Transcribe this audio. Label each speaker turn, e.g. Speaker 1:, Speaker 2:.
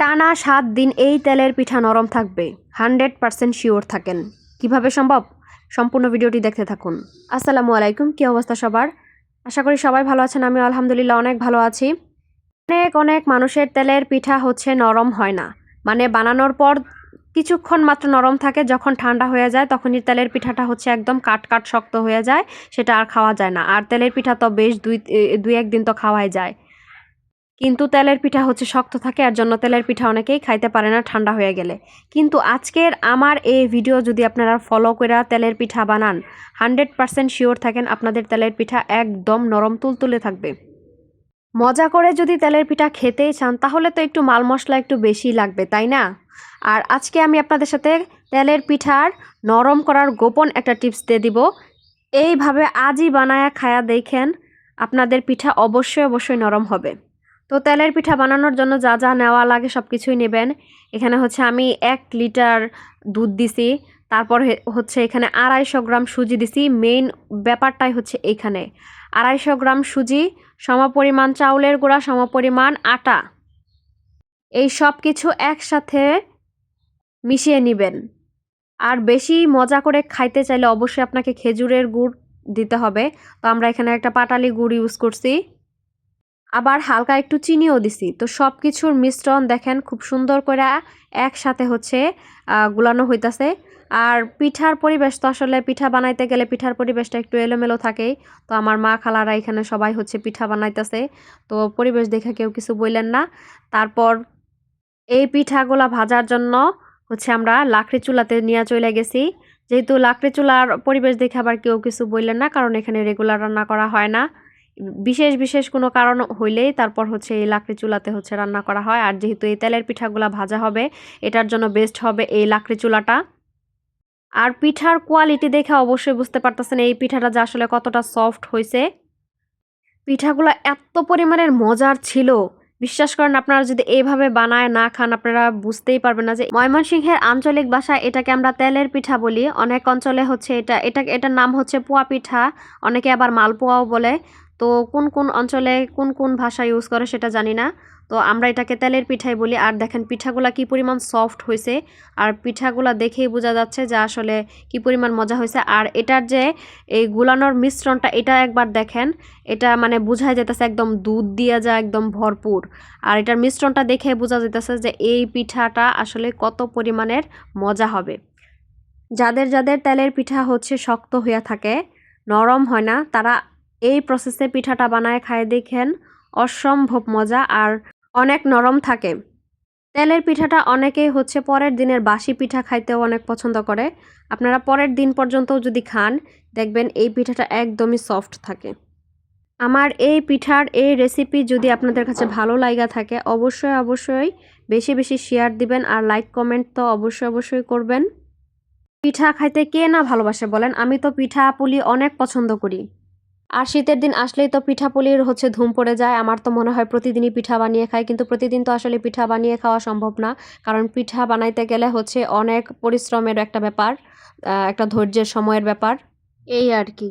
Speaker 1: টানা সাত দিন এই তেলের পিঠা নরম থাকবে। হান্ড্রেড পারসেন্ট শিওর থাকেন। কীভাবে সম্ভব? সম্পূর্ণ ভিডিওটি দেখতে থাকুন। আসসালামু আলাইকুম, কী অবস্থা সবার? আশা করি সবাই ভালো আছেন আমি আলহামদুলিল্লাহ অনেক ভালো আছি। অনেক অনেক মানুষের তেলের পিঠা হচ্ছে নরম হয় না। মানে বানানোর পর কিছুক্ষণ মাত্র নরম থাকে, যখন ঠান্ডা হয়ে যায়, তখনই তেলের পিঠাটা হচ্ছে একদম কাট কাট, শক্ত হয়ে যায়, সেটা আর খাওয়া যায় না। আর তেলের পিঠা তো বেশ দুই দুই, একদিন তো খাওয়াই যায়। কিন্তু তেলের পিঠা হচ্ছে শক্ত থাকে আর জন্য তেলের পিঠা অনেকেই খাইতে পারে না, ঠান্ডা হয়ে গেলে। কিন্তু আজকের আমার এই ভিডিও যদি আপনারা ফলো করে তেলের পিঠা বানান হান্ড্রেড পারসেন্ট শিওর থাকেন আপনাদের তেলের পিঠা একদম নরম তুলতুলে থাকবে। মজা করে যদি তেলের পিঠা খেতেই চান, তাহলে তো একটু মাল মশলা একটু বেশি লাগবে, তাই না? আর আজকে আমি আপনাদের সাথে তেলের পিঠার নরম করার গোপন একটা টিপস দিয়ে দিব। এইভাবে আজই বানায়া খায়া দেখেন আপনাদের পিঠা অবশ্যই অবশ্যই নরম হবে। তো তেলের পিঠা বানানোর জন্য যা যা নেওয়া লাগে সব কিছুই নেবেন। এখানে হচ্ছে আমি এক লিটার দুধ দিছি, তারপর হচ্ছে এখানে আড়াইশো গ্রাম সুজি দিছি। মেইন ব্যাপারটাই হচ্ছে এইখানে আড়াইশো গ্রাম সুজি, সমপরিমাণ চাউলের গুঁড়া, সমপরিমাণ আটা, এই সব কিছু একসাথে মিশিয়ে নেবেন। আর বেশি মজা করে খাইতে চাইলে অবশ্যই আপনাকে খেজুরের গুড় দিতে হবে। তো আমরা এখানে একটা পাটালি গুড় ইউজ করছি। আবার হালকা একটু চিনিও দিছি। তো সব কিছুর মিশ্রণ দেখেন খুব সুন্দর করে একসাথে হচ্ছে গুলানো হইতাছে। আর পিঠার পরিবেশ তো আসলে পিঠা বানাইতে গেলে পিঠার পরিবেশটা একটু এলোমেলো থাকেই। তো আমার মা খালারা এখানে সবাই হচ্ছে পিঠা বানাইতেছে। তো পরিবেশ দেখে কেউ কিছু বললেন না। তারপর এই পিঠাগুলা ভাজার জন্য হচ্ছে আমরা লাকড়ি চুলাতে নিয়ে চলে গেছি। যেহেতু লাকড়ি চুলার পরিবেশ দেখে আবার কেউ কিছু বললেন না, কারণ এখানে রেগুলার রান্না করা হয় না। বিশেষ বিশেষ কোনো কারণ হইলেই তারপর হচ্ছে এই লাকড়ি চুলাতে হচ্ছে রান্না করা হয়। আর যেহেতু এই তেলের পিঠাগুলা ভাজা হবে, এটার জন্য বেস্ট হবে এই লাকড়ি চুলাটা। আর পিঠার কোয়ালিটি দেখে অবশ্যই বুঝতে পারতেছেন এই পিঠাটা যে আসলে কতটা সফট হয়েছে পিঠাগুলো এত পরিমাণের মজার ছিল। বিশ্বাস করেন আপনারা যদি এইভাবে বানায় না খান, আপনারা বুঝতেই পারবেন না যে ময়মনসিংহের আঞ্চলিক ভাষায় এটাকে আমরা তেলের পিঠা বলি। অনেক অঞ্চলে হচ্ছে এটা এটা, এটার নাম হচ্ছে পোয়া পিঠা, অনেকে আবার মালপোয়াও বলে। তো কোন কোন অঞ্চলে কোন কোন ভাষা ইউজ করে সেটা জানি না। তো আমরা এটাকে তেলের পিঠাই বলি। আর দেখেন পিঠাগুলা কি পরিমাণ সফট হয়েছে আর পিঠাগুলা দেখেই বোঝা যাচ্ছে যে আসলে কি পরিমাণ মজা হয়েছে আর এটার যে এই গুলানোর মিশ্রণটা, এটা একবার দেখেন, এটা মানে বোঝাই যেতেছে একদম দুধ দিয়ে যা একদম ভরপুর। আর এটার মিশ্রণটা দেখে বোঝা যেতেছে যে এই পিঠাটা আসলে কত পরিমাণের মজা হবে। যাদের যাদের তেলের পিঠা হচ্ছে শক্ত হইয়া থাকে, নরম হয় না, তারা এই প্রসেসে পিঠাটা বানায় খায়, দেখেন। অসম্ভব মজা আর অনেক নরম থাকে। তেলের পিঠাটা অনেকেই হচ্ছে পরের দিনের বাসি পিঠা খাইতেও অনেক পছন্দ করে। আপনারা পরের দিন পর্যন্তও যদি খান, দেখবেন এই পিঠাটা একদমই সফট থাকে। আমার এই পিঠার এই রেসিপি যদি আপনাদের কাছে ভালো লাগা থাকে, অবশ্যই অবশ্যই বেশি বেশি শেয়ার দিবেন আর লাইক কমেন্ট তো অবশ্যই অবশ্যই করবেন। পিঠা খাইতে কে না ভালোবাসে বলেন? আমি তো পিঠা পুলি অনেক পছন্দ করি। আর শীতের দিন আসলেই তো পিঠা পুলির হচ্ছে ধুম পড়ে যায়। আমার তো মনে হয় প্রতিদিনই পিঠা বানিয়ে খায় কিন্তু প্রতিদিন তো আসলে পিঠা বানিয়ে খাওয়া সম্ভব না। কারণ পিঠা বানাইতে গেলে হচ্ছে অনেক পরিশ্রমের একটা ব্যাপার একটা ধৈর্যের সময়ের ব্যাপার। এই আর কি।